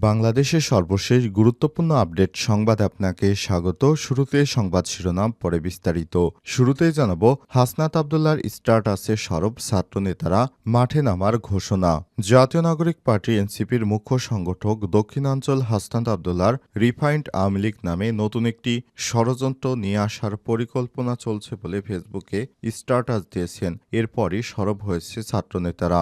বাংলাদেশের সর্বশেষ গুরুত্বপূর্ণ আপডেট সংবাদ আপনাকে স্বাগত। শুরুতে সংবাদ শিরোনাম, পরে বিস্তারিত। শুরুতেই জানাব, হাসনাত আবদুল্লার স্টার্টাসে সরব ছাত্রনেতারা মাঠে নামার ঘোষণা। জাতীয় নাগরিক পার্টি এনসিপির মুখ্য সংগঠক দক্ষিণাঞ্চল হাসনাত আবদুল্লার রিফাইন্ড আওয়ামী লীগ নামে নতুন একটি ষড়যন্ত্র নিয়ে আসার পরিকল্পনা চলছে বলে ফেসবুকে স্টার্টাস দিয়েছেন। এরপরই সরব হয়েছে ছাত্রনেতারা।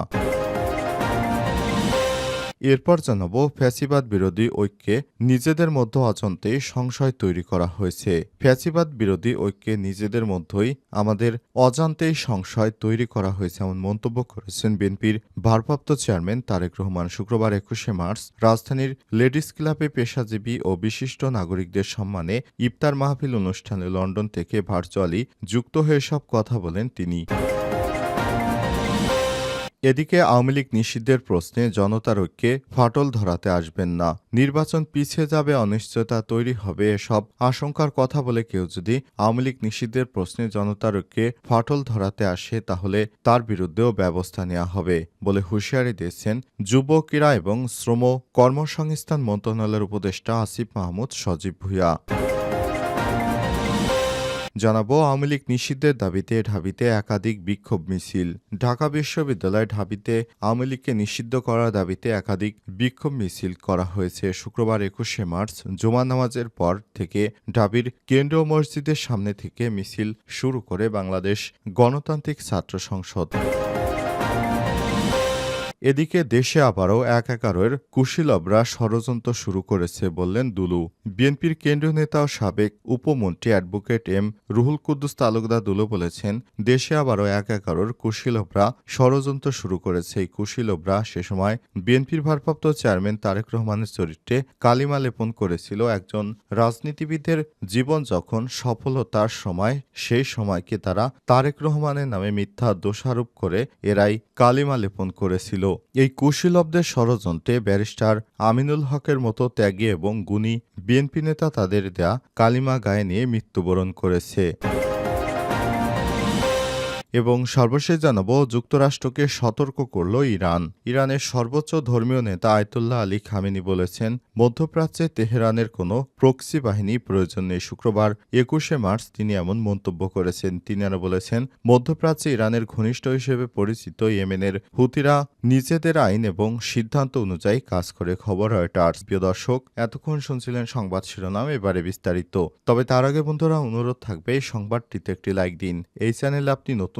এরপর জানাব ফ্যাসিবাদ বিরোধী ঐক্যে নিজেদের মধ্যে অজান্তে সংশয় তৈরি করা হয়েছে। ফ্যাসিবাদ বিরোধী ঐক্যে নিজেদের মধ্যেই আমাদের অজান্তেই সংশয় তৈরি করা হয়েছে এমন মন্তব্য করেছেন বিএনপির ভারপ্রাপ্ত চেয়ারম্যান তারেক রহমান শুক্রবার একুশে মার্চ রাজধানীর লেডিস ক্লাবে পেশাজীবী ও বিশিষ্ট নাগরিকদের সম্মানে ইফতার মাহফিল অনুষ্ঠানে লন্ডন থেকে ভার্চুয়ালি যুক্ত হয়ে সব কথা বলেন তিনি। এদিকে আওয়ামী লীগ নিষিদ্ধের প্রশ্নে জনতার ঐক্যে ফাটল ধরাতে আসবেন না। নির্বাচন পিছিয়ে যাবে, অনিশ্চয়তা তৈরি হবে এসব আশঙ্কার কথা বলে কেউ যদি আওয়ামী লীগ নিষিদ্ধের প্রশ্নে জনতার ঐক্যে ফাটল ধরাতে আসে, তাহলে তার বিরুদ্ধেও ব্যবস্থা নেওয়া হবে বলে হুঁশিয়ারি দিয়েছেন যুব ক্রীড়া এবং শ্রম কর্মসংস্থান মন্ত্রণালয়ের উপদেষ্টা আসিফ মাহমুদ সজীব ভুইয়া। জানাব, আওয়ামী লীগ নিষিদ্ধের দাবিতে ঢাবিতে একাধিক বিক্ষোভ মিছিল। ঢাকা বিশ্ববিদ্যালয় ঢাবিতে আওয়ামী লীগকে নিষিদ্ধ করার দাবিতে একাধিক বিক্ষোভ মিছিল করা হয়েছে। শুক্রবার একুশে মার্চ জুমা নামাজের পর থেকে ঢাবির কেন্দ্রীয় মসজিদের সামনে থেকে মিছিল শুরু করে বাংলাদেশ গণতান্ত্রিক ছাত্র সংসদ। এদিকে দেশে আবারও এক একারের কুশীলবরা ষড়যন্ত্র শুরু করেছে বললেন দুলু। বিএনপির কেন্দ্রীয় নেতা ও সাবেক উপমন্ত্রী অ্যাডভোকেট এম রুহুল কুদ্দুস তালুকদার দুলু বলেছেন, দেশে আবারও এক একারের কুশীলবরা ষড়যন্ত্র শুরু করেছে। এই কুশীলবরা সে সময় বিএনপির ভারপ্রাপ্ত চেয়ারম্যান তারেক রহমানের চরিত্রে কালিমা লেপন করেছিল। একজন রাজনীতিবিদের জীবন যখন সফলতার সময়, সেই সময়কে তারা তারেক রহমানের নামে মিথ্যা দোষারোপ করে এরাই কালিমা লেপন করেছিল। এই কুশীলবদের ষড়যন্ত্রে ব্যারিস্টার আমিনুল হকের মতো ত্যাগী এবং গুণী বিএনপি নেতা তাদের দেয়া কালিমা গায়ে নিয়ে মৃত্যুবরণ করেছে। এবং সর্বশেষ জানাব, যুক্তরাষ্ট্রকে সতর্ক করল ইরান। ইরানের সর্বোচ্চ ধর্মীয় নেতা আয়তুল্লাহ আলী খামেনি বলেছেন, মধ্যপ্রাচ্যে তেহরানের কোনো প্রক্সি বাহিনী প্রয়োজন নেই। শুক্রবার একুশে মার্চ তিনি এমন মন্তব্য করেছেন। তিনি আরও বলেছেন, মধ্যপ্রাচ্যে ইরানের ঘনিষ্ঠ হিসেবে পরিচিত ইয়েমেনের হুতিরা নিজেদের আইন এবং সিদ্ধান্ত অনুযায়ী কাজ করে খবর হয় রয়টার্স। প্রিয় দর্শক, এতক্ষণ শুনছিলেন সংবাদ শিরোনাম, এবারে বিস্তারিত। তবে তার আগে বন্ধুরা, অনুরোধ থাকবে সংবাদটিতে একটি লাইক দিন। এই চ্যানেলে আপনি নতুন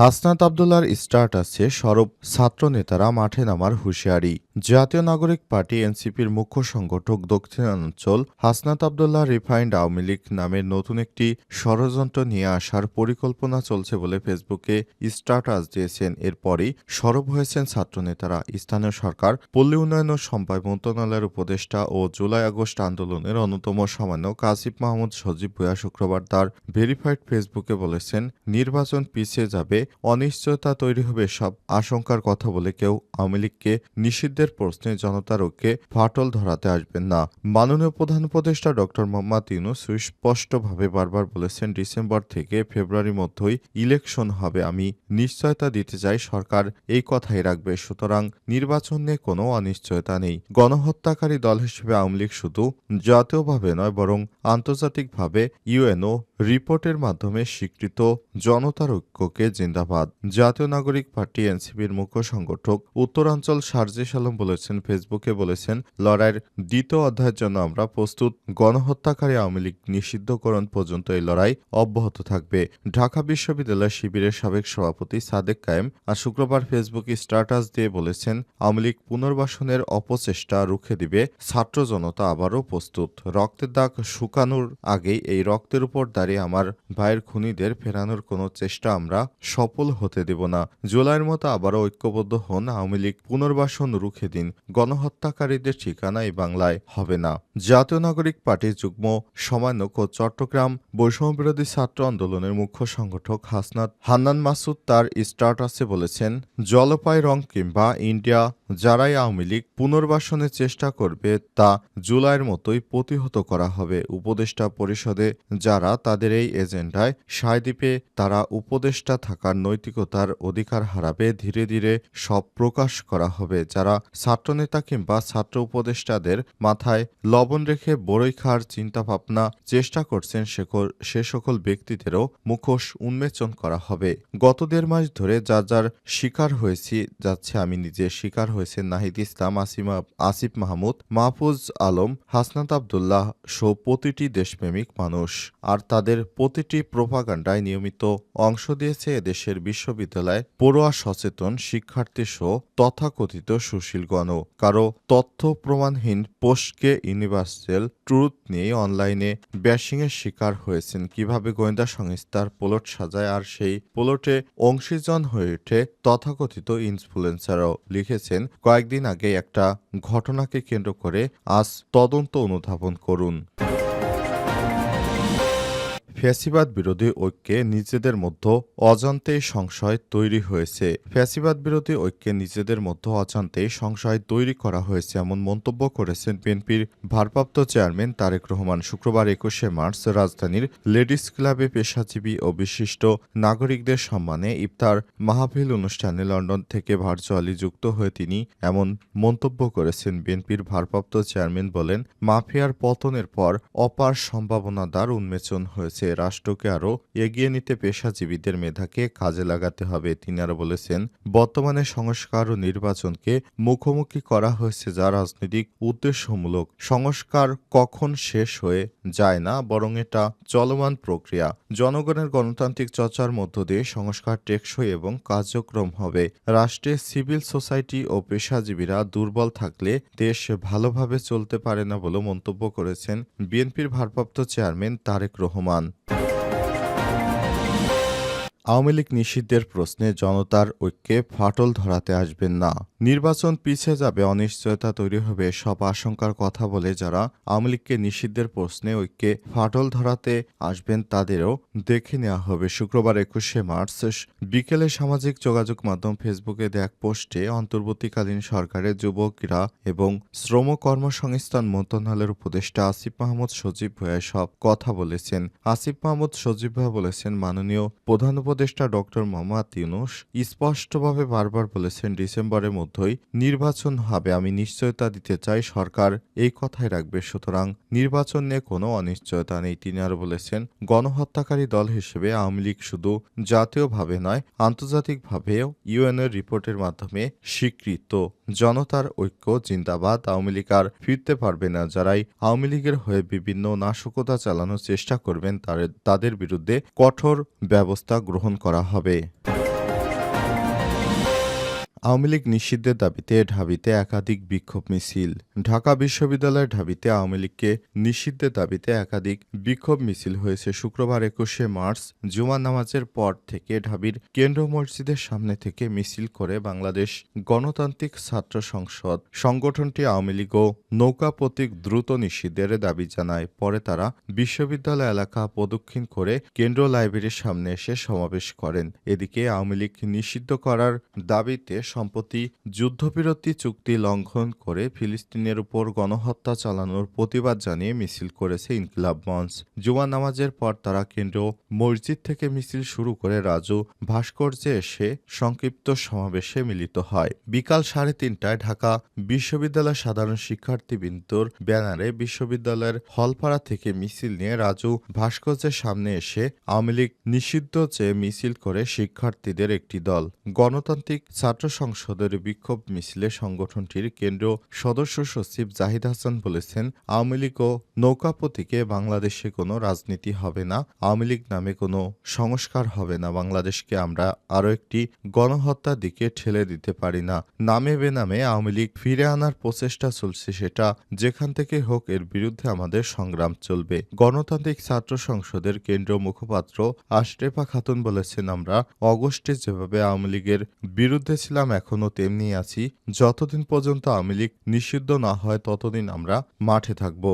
হাসনাত আবদুল্লার স্টার্টাসে সরব ছাত্রনেতারা মাঠে নামার হুঁশিয়ারি। জাতীয় নাগরিক পার্টি এনসিপির মুখ্য সংগঠক দক্ষিণাঞ্চল হাসনাত আবদুল্লাহ রিফাইন্ড আওয়ামী লীগ নামের নতুন একটি ষড়যন্ত্র নিয়ে আসার পরিকল্পনা চলছে বলে ফেসবুকে স্টার্টাস দিয়েছেন। এরপরই সরব হয়েছেন ছাত্রনেতারা। স্থানীয় সরকার, পল্লী উন্নয়ন ও সম্পায় মন্ত্রণালয়ের উপদেষ্টা ও জুলাই আগস্ট আন্দোলনের অন্যতম সমন্বয়ক কাসিফ মাহমুদ সজীব ভুয়া শুক্রবার তার ভেরিফাইড ফেসবুকে বলেছেন, নির্বাচন পিছিয়ে যাবে অনিশ্চয়তা তৈরি হবে সব আশঙ্কার কথা বলে কেউ আওয়ামী লীগকে নিষিদ্ধের প্রশ্নে জনতার ঐক্যে ফাটল ধরাতে আসবেন না। মাননীয় প্রধান উপদেষ্টা ডক্টর মোহাম্মদ ইউনুস সুস্পষ্টভাবে বারবার বলেছেন, ডিসেম্বর থেকে ফেব্রুয়ারির মধ্যেই ইলেকশন হবে। আমি নিশ্চয়তা দিতে চাই, সরকার এই কথাই রাখবে। সুতরাং নির্বাচন নিয়ে কোনো অনিশ্চয়তা নেই। গণহত্যাকারী দল হিসেবে আওয়ামী লীগ শুধু জাতীয়ভাবে নয়, বরং আন্তর্জাতিকভাবে ইউএনও রিপোর্টের মাধ্যমে স্বীকৃত জনতার ঐক্যকে জিন্দাবাদ। জাতীয় নাগরিক পার্টি এনসিপির মুখ্য সংগঠক উত্তরাঞ্চল সার্জিস আলম বলেছেন, ফেসবুকে বলেছেন, লড়াইয়ের দ্বিতীয় অধ্যায়ের জন্য আমরা প্রস্তুত। গণহত্যাকারী আওয়ামী লীগ নিষিদ্ধকরণ পর্যন্ত এই লড়াই অব্যাহত থাকবে। ঢাকা বিশ্ববিদ্যালয় শিবিরের সাবেক সভাপতি সাদেক কায়েম আর শুক্রবার ফেসবুকে স্ট্যাটাস দিয়ে বলেছেন, আওয়ামী লীগ পুনর্বাসনের অপচেষ্টা রুখে দিবে, ছাত্র জনতা আবারও প্রস্তুত। রক্তের দাগ শুকানোর আগেই এই রক্তের উপর দাঁড়িয়ে আমার ভাইয়ের খুনিদের ফেরানোর কোনো চেষ্টা আমরা সফল হতে দেব না। জুলাইয়ের মতো আবারও ঐক্যবদ্ধ হন আওয়ামী লীগ পুনর্বাসন রুখে দিন, গণহত্যাকারীদের ঠিকানা এই বাংলায় হবে না। জাতীয় নাগরিক পার্টির যুগ্ম সমানক ও চট্টগ্রাম বৈষম্য বিরোধী ছাত্র আন্দোলনের মুখ্য সংগঠক হাসনাত হান্নান মাসুদ তার স্টার্টাসে বলেছেন, জলপাই রং কিংবা ইন্ডিয়া যারাই আওয়ামী লীগ পুনর্বাসনের চেষ্টা করবে, তা জুলাইয়ের মতোই প্রতিহত করা হবে। উপদেষ্টা পরিষদে যারা তাদের এই এজেন্ডায় সায় তারা উপদেষ্টা থাকার নৈতিকতার অধিকার হারাবে। ধীরে ধীরে সব প্রকাশ করা হবে। যারা ছাত্রনেতা কিংবা ছাত্র উপদেষ্টাদের মাথায় লবণ রেখে বড়ই খাওয়ার চিন্তাভাবনা চেষ্টা করছেন সে সকল ব্যক্তিদেরও মুখোশ উন্মোচন করা হবে। গত দেড় মাস ধরে যা যার শিকার হয়েছি, যাচ্ছে আমি নিজে শিকার হয়েছেন নাহিদ ইসলাম, আসিমা আসিফ মাহমুদ, মাহফুজ আলম, হাসনাত আবদুল্লাহ সহ প্রতিটি দেশপ্রেমিক মানুষ। আর তাদের প্রতিটি প্রোপাগান্ডায় নিয়মিত অংশ দিয়েছে এদেশের বিশ্ববিদ্যালয়, পড়ুয়া সচেতন শিক্ষার্থী সহ তথাকথিত সুশীলগণ কারও তথ্য প্রমাণহীন পোস্টকে ইউনিভার্সাল ট্রুথ নিয়ে অনলাইনে ব্যাশিংয়ের শিকার হয়েছেন। কীভাবে গোয়েন্দা সংস্থার পোলট সাজায় আর সেই পোলটে অংশীজন হয়ে ওঠে তথাকথিত ইনফ্লুয়েন্সারও লিখেছেন, কয়েকদিন আগে একটা ঘটনাকে কেন্দ্র করে আজ তদন্ত অনুধাবন করুন। ফ্যাসিবাদ বিরোধী ঐক্যে নিজেদের মধ্যে অজান্তেই সংশয় তৈরি হয়েছে। ফ্যাসিবাদ বিরোধী ঐক্যে নিজেদের মধ্যে অজান্তেই সংশয় তৈরি করা হয়েছে এমন মন্তব্য করেছেন বিএনপির ভারপ্রাপ্ত চেয়ারম্যান তারেক রহমান শুক্রবার একুশে মার্চ রাজধানীর লেডিস ক্লাবে পেশাজীবী ও বিশিষ্ট নাগরিকদের সম্মানে ইফতার মাহফিল অনুষ্ঠানে লন্ডন থেকে ভার্চুয়ালি যুক্ত হয়ে তিনি এমন মন্তব্য করেছেন। বিএনপির ভারপ্রাপ্ত চেয়ারম্যান বলেন, মাফিয়ার পতনের পর অপার সম্ভাবনা দ্বার উন্মোচন হয়েছে। রাষ্ট্রকে আরও এগিয়ে নিতে পেশাজীবীদের মেধাকে কাজে লাগাতে হবে তিনি আরও বলেছেন। বর্তমানে সংস্কার ও নির্বাচনকে মুখোমুখি করা হয়েছে যা রাজনৈতিক উদ্দেশ্যমূলক। সংস্কার কখন শেষ হয়ে যায় না, বরং এটা চলমান প্রক্রিয়া। জনগণের গণতান্ত্রিক চর্চার মধ্য দিয়ে সংস্কার টেকসই এবং কার্যক্রম হবে। রাষ্ট্রে সিভিল সোসাইটি ও পেশাজীবীরা দুর্বল থাকলে দেশ ভালোভাবে চলতে পারে না বলে মন্তব্য করেছেন বিএনপির ভারপ্রাপ্ত চেয়ারম্যান তারেক রহমান। আওয়ামী লীগ নিষিদ্ধের প্রশ্নে জনতার ঐক্যে ফাটল ধরাতে আসবেন না। নির্বাচন পিছিয়ে যাবে, অনিশ্চয়তা তৈরি হবে, সব আশঙ্কার কথা বলে যারা আওয়ামী লীগকে নিষিদ্ধের প্রশ্নে ঐক্যে ফাটল ধরাতে আসবেন তাদেরও দেখে নেওয়া হবে। শুক্রবার একুশে মার্চ বিকেলে সামাজিক যোগাযোগ মাধ্যম ফেসবুকে দেখ পোস্টে অন্তর্বর্তীকালীন সরকারের যুব ক্রীড়া এবং শ্রম কর্মসংস্থান মন্ত্রণালয়ের উপদেষ্টা আসিফ মাহমুদ সজীব ভূয়া সব কথা বলেছেন। আসিফ মাহমুদ সজীব ভূয়া বলেছেন, মাননীয় প্রধান উপদেষ্টা ডক্টর মোহাম্মদ ইউনুস স্পষ্টভাবে বারবার বলেছেন, ডিসেম্বরের মধ্যেই নির্বাচন হবে। আমি নিশ্চয়তা দিতে চাই, সরকার এই কথাই রাখবে। সুতরাং নির্বাচন নিয়ে কোনো অনিশ্চয়তা নেই। তিনি আরও বলেছেন, গণহত্যাকারী দল হিসেবে আওয়ামী লীগ শুধু জাতীয়ভাবে নয় আন্তর্জাতিকভাবেও ইউএনএর রিপোর্টের মাধ্যমে স্বীকৃত। জনতার ঐক্য, জিন্দাবাদ, আওয়ামী লীগ আর ফিরতে পারবে না। যারাই আওয়ামী লীগের হয়ে বিভিন্ন নাশকতা চালানোর চেষ্টা করবেন তাদের বিরুদ্ধে কঠোর ব্যবস্থা গ্রহণ করা হবে। আওয়ামী লীগ নিষিদ্ধের দাবিতে ঢাবিতে একাধিক বিক্ষোভ মিছিল। ঢাকা বিশ্ববিদ্যালয়ের ঢাবিতে আওয়ামী লীগকে নিষিদ্ধের দাবিতে একাধিক বিক্ষোভ মিছিল হয়েছে শুক্রবার একুশে মার্চ। জুমা নামাজের পর থেকে ঢাবির কেন্দ্র মসজিদের সামনে থেকে মিছিল করে বাংলাদেশ গণতান্ত্রিক ছাত্র সংসদ সংগঠনটি আওয়ামী লীগ ও নৌকা প্রতীক দ্রুত নিষিদ্ধের দাবি জানায়। পরে তারা বিশ্ববিদ্যালয় এলাকা প্রদক্ষিণ করে কেন্দ্র লাইব্রেরির সামনে এসে সমাবেশ করেন। এদিকে আওয়ামী লীগ নিষিদ্ধ করার দাবিতে সম্প্রতি যুদ্ধবিরতি চুক্তি লঙ্ঘন করে ফিলিস্তিনের উপর গণহত্যা চালানোর প্রতিবাদ জানিয়ে মিছিল করেছে ইনকিলাব মঞ্চ। জুমা নামাজের পর তারা কেন্দ্র মসজিদ থেকে মিছিল শুরু করে রাজু ভাস্কর্যে এসে সংক্ষিপ্ত সমাবেশে মিলিত হয়। বিকাল সাড়ে তিনটায় ঢাকা বিশ্ববিদ্যালয় সাধারণ শিক্ষার্থীবৃন্দর ব্যানারে বিশ্ববিদ্যালয়ের হলপাড়া থেকে মিছিল নিয়ে রাজু ভাস্কর্যের সামনে এসে আওয়ামী লীগ নিষিদ্ধ চেয়ে মিছিল করে শিক্ষার্থীদের একটি দল। গণতান্ত্রিক ছাত্র সংসদের বিক্ষোভ মিছিলে সংগঠনটির কেন্দ্রীয় সদস্য সচিব জাহিদ হাসান বলেছেন, আওয়ামী লীগ ও নৌকাপতিকে বাংলাদেশে কোনো রাজনীতি হবে না, আওয়ামী লীগ নামে কোনো সংস্কার হবে না, বাংলাদেশকে আমরা আরও একটি গণহত্যার দিকে ঠেলে দিতে পারি না। নামে বেনামে আওয়ামী লীগ ফিরে আনার প্রচেষ্টা চলছে সেটা যেখান থেকে হোক, এর বিরুদ্ধে আমাদের সংগ্রাম চলবে। গণতান্ত্রিক ছাত্র সংসদের কেন্দ্রীয় মুখপাত্র আশরেফা খাতুন বলেছেন, আমরা অগস্টে যেভাবে আওয়ামী লীগের বিরুদ্ধে ছিলাম এখনও তেমনি আছি যতদিন পর্যন্ত আওয়ামী লীগ নিষিদ্ধ না হয় ততদিন আমরা মাঠে থাকব।